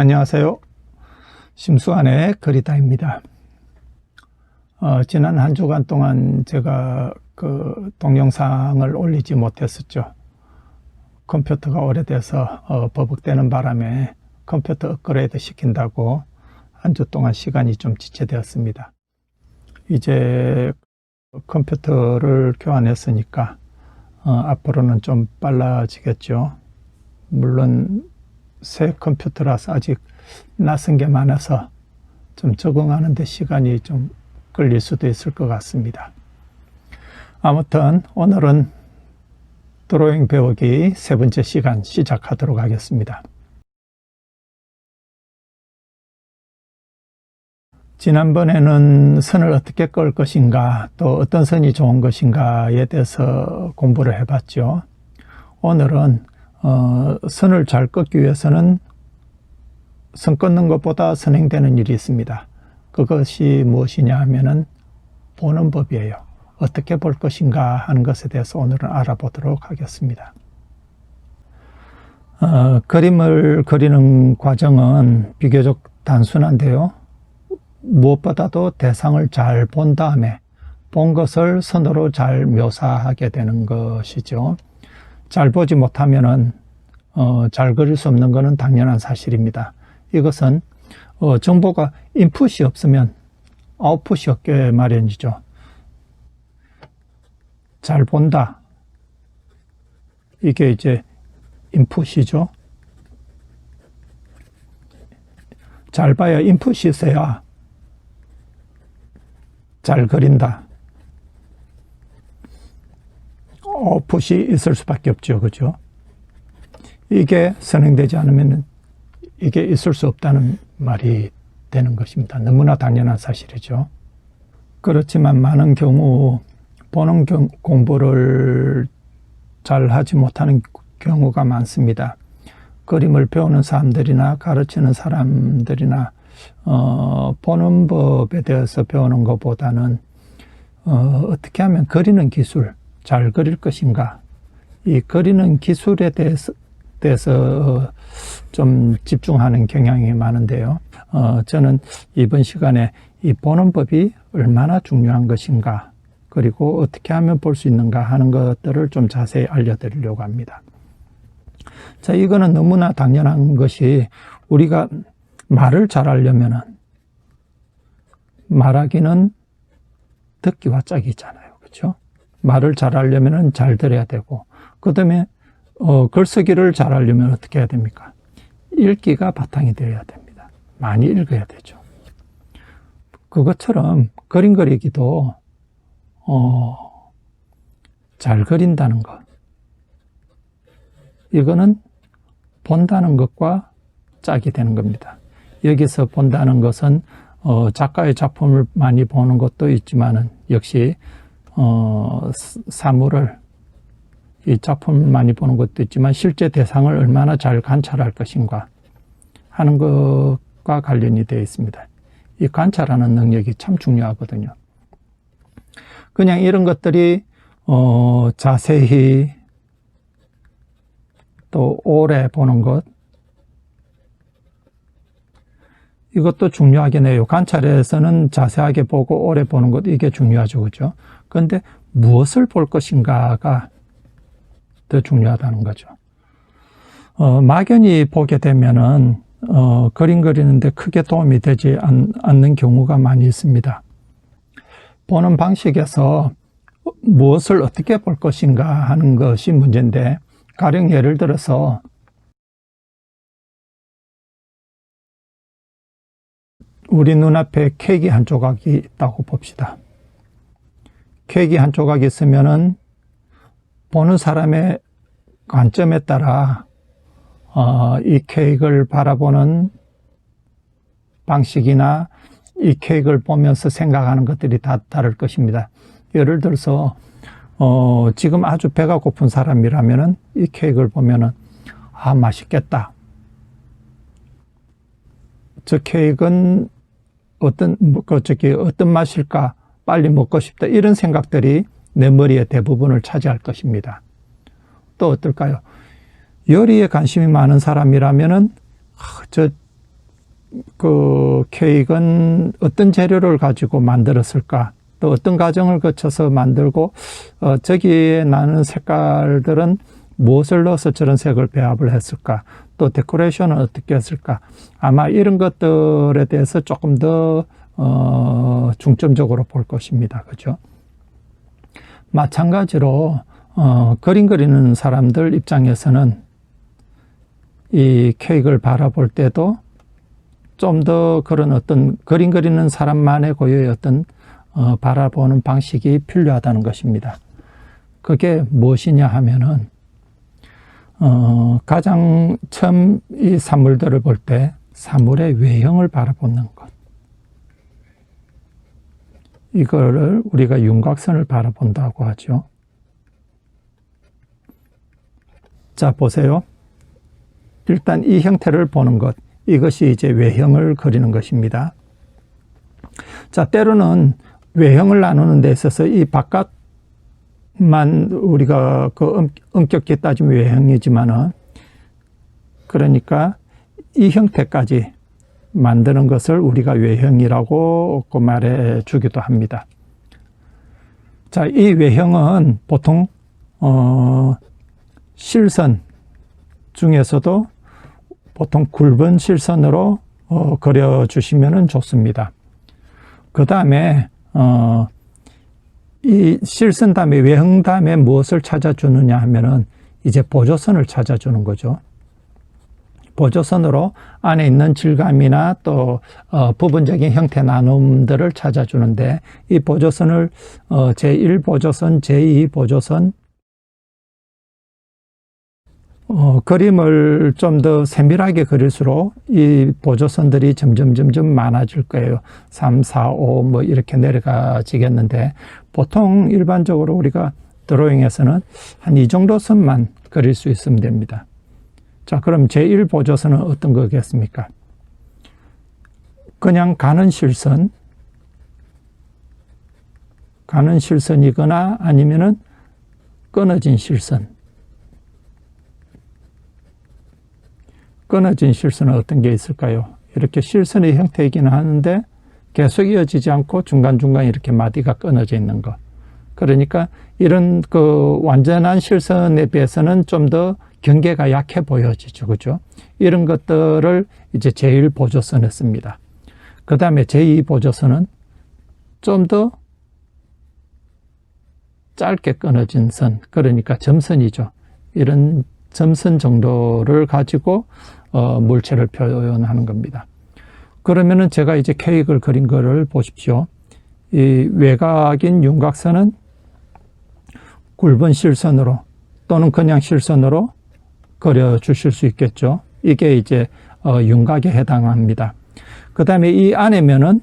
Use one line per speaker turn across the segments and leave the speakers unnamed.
안녕하세요. 심수안의 거리다입니다. 어, 지난 한 주간 동안 제가 그 동영상을 올리지 못했었죠. 컴퓨터가 오래돼서 어, 버벅대는 바람에 컴퓨터 업그레이드 시킨다고 한 주 동안 시간이 좀 지체되었습니다. 이제 컴퓨터를 교환했으니까 어, 앞으로는 좀 빨라지겠죠. 물론 새 컴퓨터라서 아직 낯선 게 많아서 좀 적응하는 데 시간이 좀 걸릴 수도 있을 것 같습니다. 아무튼 오늘은 드로잉 배우기 세 번째 시간 시작하도록 하겠습니다. 지난번에는 선을 어떻게 끌 것인가 또 어떤 선이 좋은 것인가에 대해서 공부를 해봤죠. 오늘은 어, 선을 잘 꺾기 위해서는 선 꺾는 것보다 선행되는 일이 있습니다. 그것이 무엇이냐 하면은 보는 법이에요. 어떻게 볼 것인가 하는 것에 대해서 오늘은 알아보도록 하겠습니다. 어, 그림을 그리는 과정은 비교적 단순한데요. 무엇보다도 대상을 잘 본 다음에 본 것을 선으로 잘 묘사하게 되는 것이죠. 잘 보지 못하면은 어, 잘 그릴 수 없는 것은 당연한 사실입니다. 이것은 어, 정보가 인풋이 없으면 아웃풋이 없게 마련이죠. 잘 본다. 이게 이제 인풋이죠. 잘 봐야 인풋이 있어야 잘 그린다. 어, 풋이 있을 수밖에 없죠. 그죠? 이게 선행되지 않으면 이게 있을 수 없다는 말이 되는 것입니다. 너무나 당연한 사실이죠. 그렇지만 많은 경우 보는 경, 공부를 잘 하지 못하는 경우가 많습니다. 그림을 배우는 사람들이나 가르치는 사람들이나 어, 보는 법에 대해서 배우는 것보다는 어, 어떻게 하면 그리는 기술 잘 그릴 것인가 이 그리는 기술에 대해서, 대해서 어, 좀 집중하는 경향이 많은데요 어, 저는 이번 시간에 이 보는 법이 얼마나 중요한 것인가 그리고 어떻게 하면 볼 수 있는가 하는 것들을 좀 자세히 알려드리려고 합니다 자 이거는 너무나 당연한 것이 우리가 말을 잘 하려면 말하기는 듣기와 짝이잖아요 그렇죠? 말을 잘하려면 잘 들어야 되고 그 다음에 어, 글쓰기를 잘하려면 어떻게 해야 됩니까? 읽기가 바탕이 되어야 됩니다. 많이 읽어야 되죠. 그것처럼 그림 그리기도 어, 잘 그린다는 것 이거는 본다는 것과 짝이 되는 겁니다. 여기서 본다는 것은 어, 작가의 작품을 많이 보는 것도 있지만 역시 어, 사물을 이 작품을 많이 보는 것도 있지만 실제 대상을 얼마나 잘 관찰할 것인가 하는 것과 관련이 되어 있습니다. 이 관찰하는 능력이 참 중요하거든요. 그냥 이런 것들이 어, 자세히 또 오래 보는 것 이것도 중요하긴 해요. 관찰에서는 자세하게 보고 오래 보는 것도 이게 중요하죠. 그죠? 그런데 무엇을 볼 것인가가 더 중요하다는 거죠. 어, 막연히 보게 되면은 어, 그림 그리는데 크게 도움이 되지 않, 않는 경우가 많이 있습니다. 보는 방식에서 무엇을 어떻게 볼 것인가 하는 것이 문제인데 가령 예를 들어서 우리 눈앞에 케이크 한 조각이 있다고 봅시다. 케이크 한 조각이 있으면은 보는 사람의 관점에 따라 어, 이 케이크를 바라보는 방식이나 이 케이크를 보면서 생각하는 것들이 다 다를 것입니다. 예를 들어서 어, 지금 아주 배가 고픈 사람이라면은 이 케이크를 보면은 아 맛있겠다. 저 케이크는 어떤 어 저기 어떤 맛일까 빨리 먹고 싶다 이런 생각들이 내 머리의 대부분을 차지할 것입니다. 또 어떨까요? 요리에 관심이 많은 사람이라면은 아, 저그 케이크는 어떤 재료를 가지고 만들었을까? 또 어떤 과정을 거쳐서 만들고 어, 저기에 나는 색깔들은 무엇을 넣어서 저런 색을 배합을 했을까? 또 데코레이션은 어떻게 했을까 아마 이런 것들에 대해서 조금 더 어, 중점적으로 볼 것입니다 그죠 마찬가지로 어, 그림 그리는 사람들 입장에서는 이 케이크를 바라볼 때도 좀 더 그런 어떤 그림 그리는 사람만의 고유의 어떤 어, 바라보는 방식이 필요하다는 것입니다. 그게 무엇이냐 하면은 어, 가장 처음 이 사물들을 볼 때 사물의 외형을 바라보는 것. 이거를 우리가 윤곽선을 바라본다고 하죠. 자, 보세요. 일단 이 형태를 보는 것. 이것이 이제 외형을 그리는 것입니다. 자, 때로는 외형을 나누는 데 있어서 이 바깥 만 우리가 그 엄격히 음, 따지면 외형이지만은 그러니까 이 형태까지 만드는 것을 우리가 외형이라고 그 말해 주기도 합니다. 자, 이 외형은 보통 어, 실선 중에서도 보통 굵은 실선으로 어, 그려주시면 좋습니다. 그 다음에 어, 이실선 다음에 외흥 담에 무엇을 찾아주느냐 하면은 이제 보조선을 찾아주는 거죠. 보조선으로 안에 있는 질감이나 또 어, 부분적인 형태 나눔들을 찾아주는데 이 보조선을 어, 제1보조선, 제2보조선, 어, 그림을 좀 더 세밀하게 그릴수록 이 보조선들이 점점 점점 많아질 거예요. 3, 4, 5뭐 이렇게 내려가지겠는데 보통 일반적으로 우리가 드로잉에서는 한 이 정도 선만 그릴 수 있으면 됩니다. 자, 그럼 제1 보조선은 어떤 거겠습니까? 그냥 가는 실선, 가는 실선이거나 아니면은 끊어진 실선. 끊어진 실선은 어떤 게 있을까요? 이렇게 실선의 형태이기는 하는데 계속 이어지지 않고 중간중간 이렇게 마디가 끊어져 있는 것. 그러니까 이런 그 완전한 실선에 비해서는 좀 더 경계가 약해 보여지죠. 그죠? 이런 것들을 이제 제1보조선에 씁니다. 그 다음에 제2보조선은 좀 더 짧게 끊어진 선, 그러니까 점선이죠. 이런 점선 정도를 가지고 어, 물체를 표현하는 겁니다. 그러면은 제가 이제 케이크를 그린 거를 보십시오. 이 외곽인 윤곽선은 굵은 실선으로 또는 그냥 실선으로 그려 주실 수 있겠죠. 이게 이제 어, 윤곽에 해당합니다. 그 다음에 이 안에면은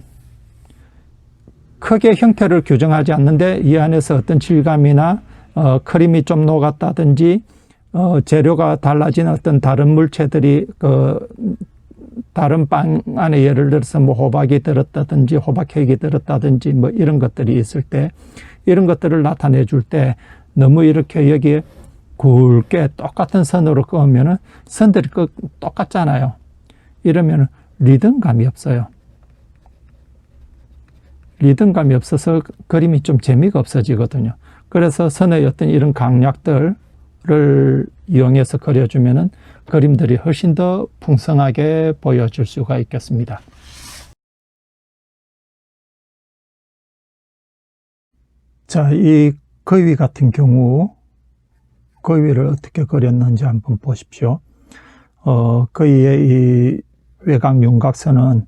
크게 형태를 규정하지 않는데 이 안에서 어떤 질감이나 어, 크림이 좀 녹았다든지 어, 재료가 달라진 어떤 다른 물체들이 그 다른 빵 안에 예를 들어서 뭐 호박이 들었다든지 호박핵이 들었다든지 뭐 이런 것들이 있을 때 이런 것들을 나타내 줄 때 너무 이렇게 여기에 굵게 똑같은 선으로 끄면 선들이 그 똑같잖아요. 이러면 리듬감이 없어요. 리듬감이 없어서 그림이 좀 재미가 없어지거든요. 그래서 선의 어떤 이런 강약들 를 이용해서 그려주면 그림들이 훨씬 더 풍성하게 보여줄 수가 있겠습니다. 자, 이 거위 같은 경우 거위를 어떻게 그렸는지 한번 보십시오. 어, 거위의 이 외곽 윤곽선은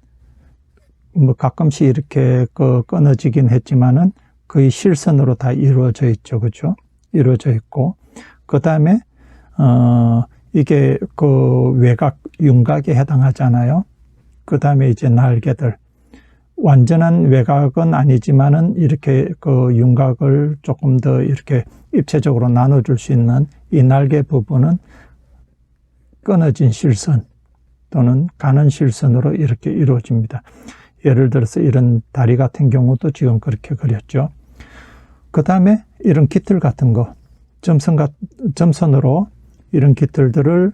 뭐 가끔씩 이렇게 그 끊어지긴 했지만은 거의 실선으로 다 이루어져 있죠. 그죠? 이루어져 있고 그 다음에 어 이게 그 외곽 윤곽에 해당하잖아요. 그 다음에 이제 날개들 완전한 외곽은 아니지만은 이렇게 그 윤곽을 조금 더 이렇게 입체적으로 나눠줄 수 있는 이 날개 부분은 끊어진 실선 또는 가는 실선으로 이렇게 이루어집니다. 예를 들어서 이런 다리 같은 경우도 지금 그렇게 그렸죠. 그 다음에 이런 깃틀 같은 거 점선각, 점선으로 이런 깃들들을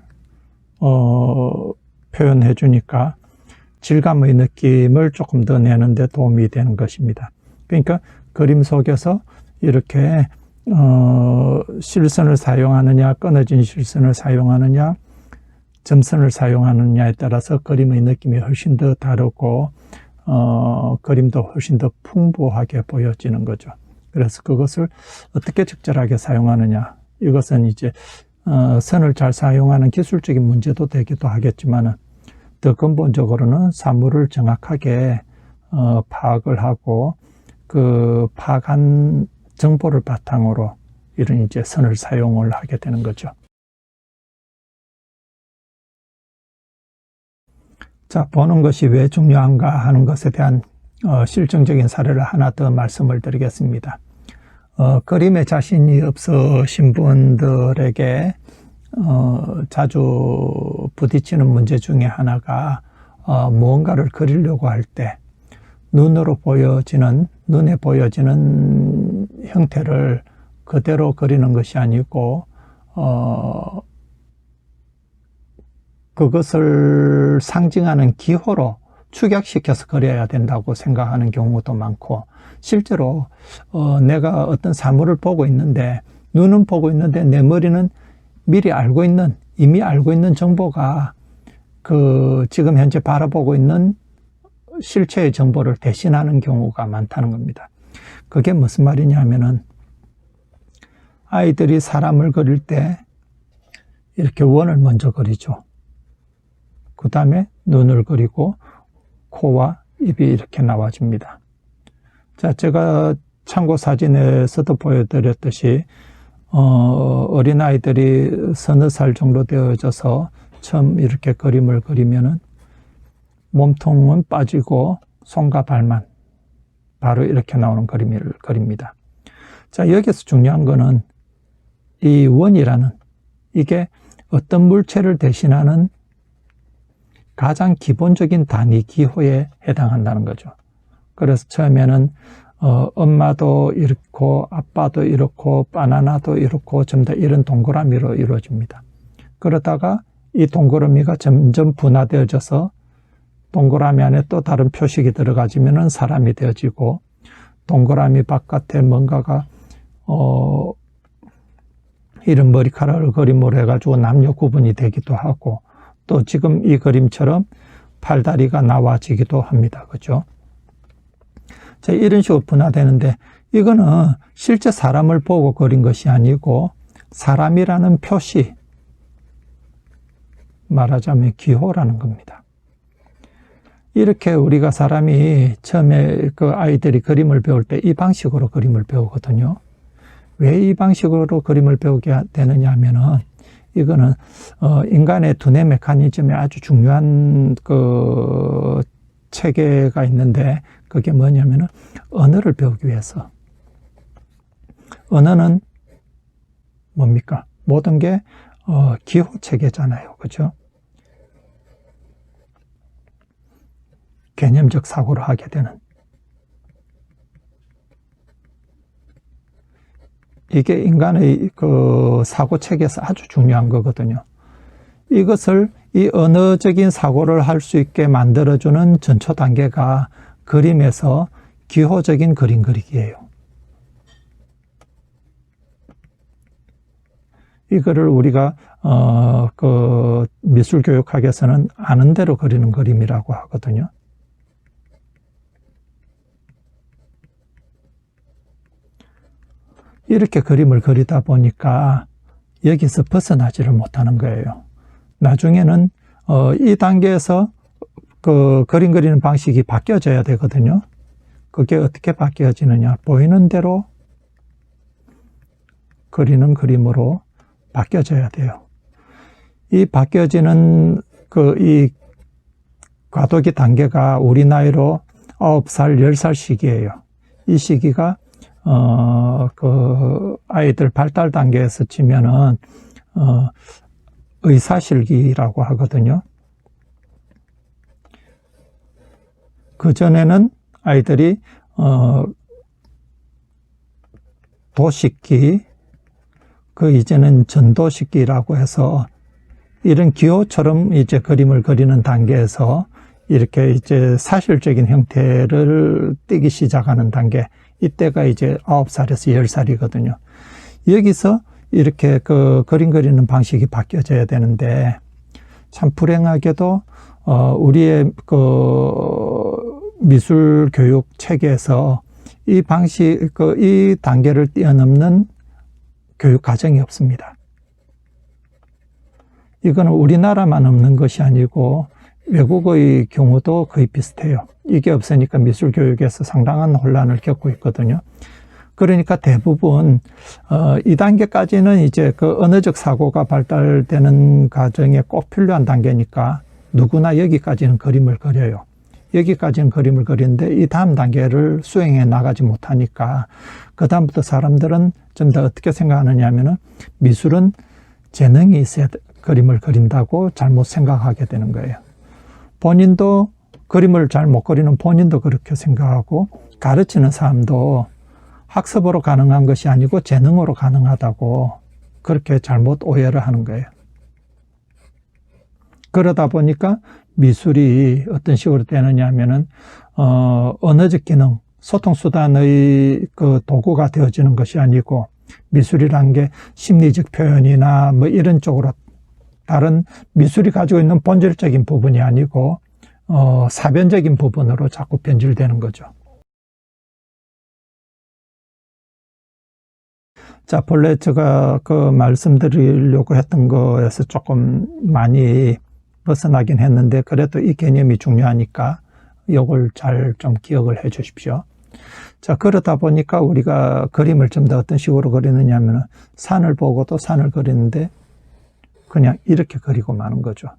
어, 표현해 주니까 질감의 느낌을 조금 더 내는 데 도움이 되는 것입니다. 그러니까 그림 속에서 이렇게 어, 실선을 사용하느냐 끊어진 실선을 사용하느냐 점선을 사용하느냐에 따라서 그림의 느낌이 훨씬 더 다르고 어, 그림도 훨씬 더 풍부하게 보여지는 거죠. 그래서 그것을 어떻게 적절하게 사용하느냐. 이것은 이제 어, 선을 잘 사용하는 기술적인 문제도 되기도 하겠지만 더 근본적으로는 사물을 정확하게 어, 파악을 하고 그 파악한 정보를 바탕으로 이런 이제 선을 사용을 하게 되는 거죠. 자, 보는 것이 왜 중요한가 하는 것에 대한 어, 실증적인 사례를 하나 더 말씀을 드리겠습니다. 어, 그림에 자신이 없으신 분들에게 어, 자주 부딪히는 문제 중에 하나가 어, 무언가를 그리려고 할 때 눈으로 보여지는 눈에 보여지는 형태를 그대로 그리는 것이 아니고 어, 그것을 상징하는 기호로 축약시켜서 그려야 된다고 생각하는 경우도 많고 실제로 어, 내가 어떤 사물을 보고 있는데 눈은 보고 있는데 내 머리는 미리 알고 있는 이미 알고 있는 정보가 그 지금 현재 바라보고 있는 실체의 정보를 대신하는 경우가 많다는 겁니다. 그게 무슨 말이냐 하면은 아이들이 사람을 그릴 때 이렇게 원을 먼저 그리죠. 그 다음에 눈을 그리고 코와 입이 이렇게 나와줍니다. 자, 제가 참고 사진에서도 보여드렸듯이, 어, 어린아이들이 서너 살 정도 되어져서 처음 이렇게 그림을 그리면은 몸통은 빠지고 손과 발만 바로 이렇게 나오는 그림을 그립니다. 자, 여기서 중요한 거는 이 원이라는 이게 어떤 물체를 대신하는 가장 기본적인 단위 기호에 해당한다는 거죠. 그래서 처음에는 어, 엄마도 이렇고 아빠도 이렇고 바나나도 이렇고 전부 다 이런 동그라미로 이루어집니다. 그러다가 이 동그라미가 점점 분화되어져서 동그라미 안에 또 다른 표식이 들어가지면 사람이 되어지고 동그라미 바깥에 뭔가가 어 이런 머리카락을 그림으로 해가지고 남녀 구분이 되기도 하고 또 지금 이 그림처럼 팔다리가 나와지기도 합니다. 그죠? 이런 식으로 분화되는데 이거는 실제 사람을 보고 그린 것이 아니고 사람이라는 표시 말하자면 기호라는 겁니다. 이렇게 우리가 사람이 처음에 그 아이들이 그림을 배울 때 이 방식으로 그림을 배우거든요. 왜 이 방식으로 그림을 배우게 되느냐 하면은 이거는 어, 인간의 두뇌 메커니즘의 아주 중요한 그 체계가 있는데 그게 뭐냐면은 언어를 배우기 위해서 언어는 뭡니까? 모든 게 어, 기호 체계잖아요. 그죠? 개념적 사고를 하게 되는 이게 인간의 그 사고 체계에서 아주 중요한 거거든요. 이것을 이 언어적인 사고를 할 수 있게 만들어주는 전초 단계가 그림에서 기호적인 그림 그리기예요. 이거를 우리가 어, 그 미술 교육학에서는 아는 대로 그리는 그림이라고 하거든요. 이렇게 그림을 그리다 보니까 여기서 벗어나지를 못하는 거예요. 나중에는 어, 이 단계에서 그 그림 그리는 방식이 바뀌어져야 되거든요. 그게 어떻게 바뀌어지느냐. 보이는 대로 그리는 그림으로 바뀌어져야 돼요. 이 바뀌어지는 그 이 과도기 단계가 우리 나이로 9살, 10살 시기예요. 이 시기가 어, 그 아이들 발달 단계에서 치면은 어, 의사실기라고 하거든요. 그전에는 아이들이 어, 도식기, 그 이제는 전도식기라고 해서 이런 기호처럼 이제 그림을 그리는 단계에서 이렇게 이제 사실적인 형태를 띄기 시작하는 단계 이때가 이제 9살에서 10살이거든요. 여기서 이렇게 그 그림그리는 방식이 바뀌어져야 되는데 참 불행하게도 어 우리의 그 미술 교육 체계에서 이 방식 그 이 단계를 뛰어넘는 교육 과정이 없습니다. 이거는 우리나라만 없는 것이 아니고 외국의 경우도 거의 비슷해요. 이게 없으니까 미술 교육에서 상당한 혼란을 겪고 있거든요. 그러니까 대부분 어, 이단계까지는 이제 그 언어적 사고가 발달되는 과정에 꼭 필요한 단계니까 누구나 여기까지는 그림을 그려요. 여기까지는 그림을 그리는데 이 다음 단계를 수행해 나가지 못하니까 그 다음부터 사람들은 좀 더 어떻게 생각하느냐 하면은 미술은 재능이 있어야 그림을 그린다고 잘못 생각하게 되는 거예요. 본인도 그림을 잘 못 그리는 본인도 그렇게 생각하고 가르치는 사람도 학습으로 가능한 것이 아니고 재능으로 가능하다고 그렇게 잘못 오해를 하는 거예요. 그러다 보니까 미술이 어떤 식으로 되느냐 하면은, 어, 언어적 기능, 소통수단의 그 도구가 되어지는 것이 아니고, 미술이란 게 심리적 표현이나 뭐 이런 쪽으로 다른 미술이 가지고 있는 본질적인 부분이 아니고, 어, 사변적인 부분으로 자꾸 변질되는 거죠. 자, 본래 제가 그 말씀드리려고 했던 거에서 조금 많이 벗어나긴 했는데, 그래도 이 개념이 중요하니까 이걸 잘 좀 기억을 해 주십시오. 자, 그러다 보니까 우리가 그림을 좀 더 어떤 식으로 그리느냐 하면 산을 보고도 산을 그리는데 그냥 이렇게 그리고 마는 거죠.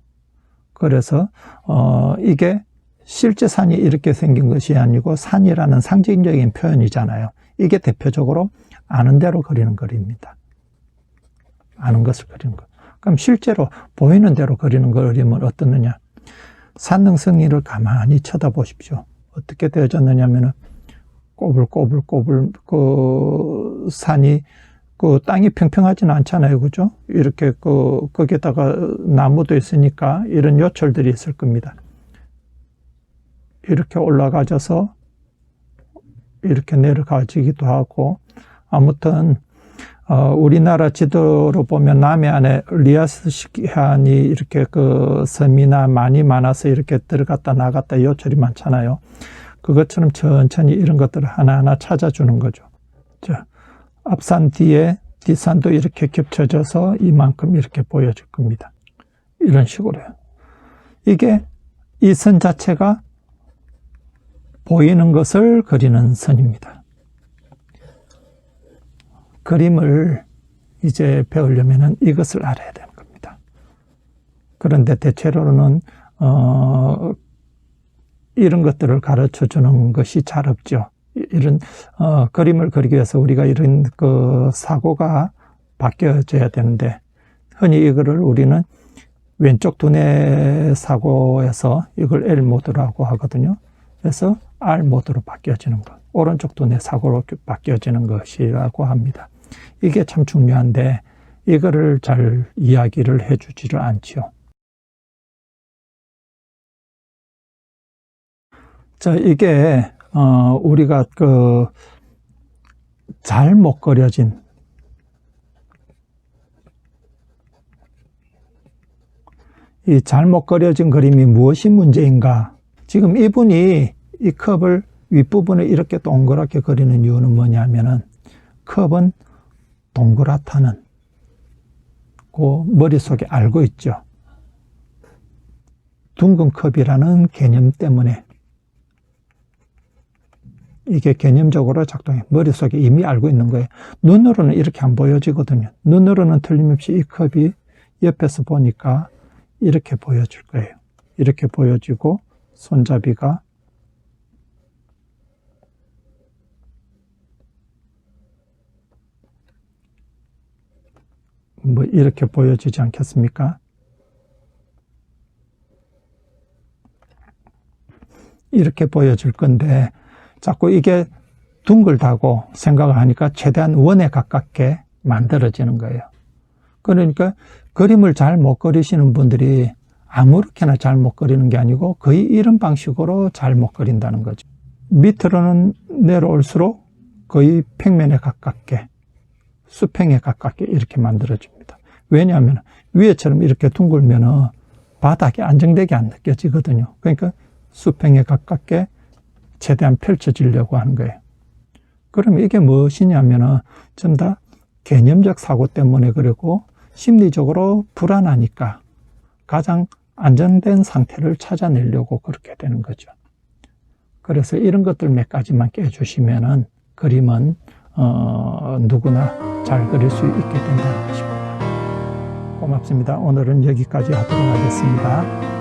그래서, 어, 이게 실제 산이 이렇게 생긴 것이 아니고 산이라는 상징적인 표현이잖아요. 이게 대표적으로 아는 대로 그리는 그림입니다. 아는 것을 그리는 것. 그럼 실제로 보이는 대로 그리는 그림은 어떻느냐? 산능 승리를 가만히 쳐다보십시오. 어떻게 되어졌느냐면 꼬불꼬불꼬불 그 산이 그 땅이 평평하지는 않잖아요, 그죠? 이렇게 그 거기에다가 나무도 있으니까 이런 요철들이 있을 겁니다. 이렇게 올라가져서 이렇게 내려가지기도 하고 아무튼 어, 우리나라 지도로 보면 남해안에 리아스시기안이 이렇게 그 섬이나 많이 많아서 이렇게 들어갔다 나갔다 요철이 많잖아요. 그것처럼 천천히 이런 것들을 하나하나 찾아주는 거죠. 자, 앞산 뒤에 뒷산도 이렇게 겹쳐져서 이만큼 이렇게 보여질 겁니다. 이런 식으로요. 이게 이 선 자체가 보이는 것을 그리는 선입니다. 그림을 이제 배우려면 이것을 알아야 되는 겁니다. 그런데 대체로는 어, 이런 것들을 가르쳐 주는 것이 잘 없죠. 이런 어, 그림을 그리기 위해서 우리가 이런 그 사고가 바뀌어져야 되는데 흔히 이거를 우리는 왼쪽 두뇌 사고에서 이걸 L 모드라고 하거든요. 그래서 R 모드로 바뀌어지는 것, 오른쪽 두뇌 사고로 바뀌어지는 것이라고 합니다. 이게 참 중요한데 이거를 잘 이야기를 해주지를 않지요. 자, 이게 어, 우리가 그잘못 그려진 이 잘못 그려진 그림이 무엇이 문제인가? 지금 이분이 이 컵을 윗부분을 이렇게 동그랗게 그리는 이유는 뭐냐면은 컵은 동그랗다는 그 머릿속에 알고 있죠. 둥근 컵이라는 개념 때문에 이게 개념적으로 작동해. 머릿속에 이미 알고 있는 거예요. 눈으로는 이렇게 안 보여지거든요. 눈으로는 틀림없이 이 컵이 옆에서 보니까 이렇게 보여질 거예요. 이렇게 보여지고 손잡이가 뭐 이렇게 보여지지 않겠습니까? 이렇게 보여질 건데 자꾸 이게 둥글다고 생각을 하니까 최대한 원에 가깝게 만들어지는 거예요. 그러니까 그림을 잘 못 그리시는 분들이 아무렇게나 잘 못 그리는 게 아니고 거의 이런 방식으로 잘 못 그린다는 거죠. 밑으로는 내려올수록 거의 평면에 가깝게 수평에 가깝게 이렇게 만들어줍니 왜냐하면 위에처럼 이렇게 둥글면 바닥이 안정되게 안 느껴지거든요. 그러니까 수평에 가깝게 최대한 펼쳐지려고 하는 거예요. 그럼 이게 무엇이냐면전다 개념적 사고 때문에 그리고 심리적으로 불안하니까 가장 안정된 상태를 찾아내려고 그렇게 되는 거죠. 그래서 이런 것들 몇 가지만 깨주시면 그림은 어, 누구나 잘 그릴 수 있게 된다 싶습니 고맙습니다. 오늘은 여기까지 하도록 하겠습니다.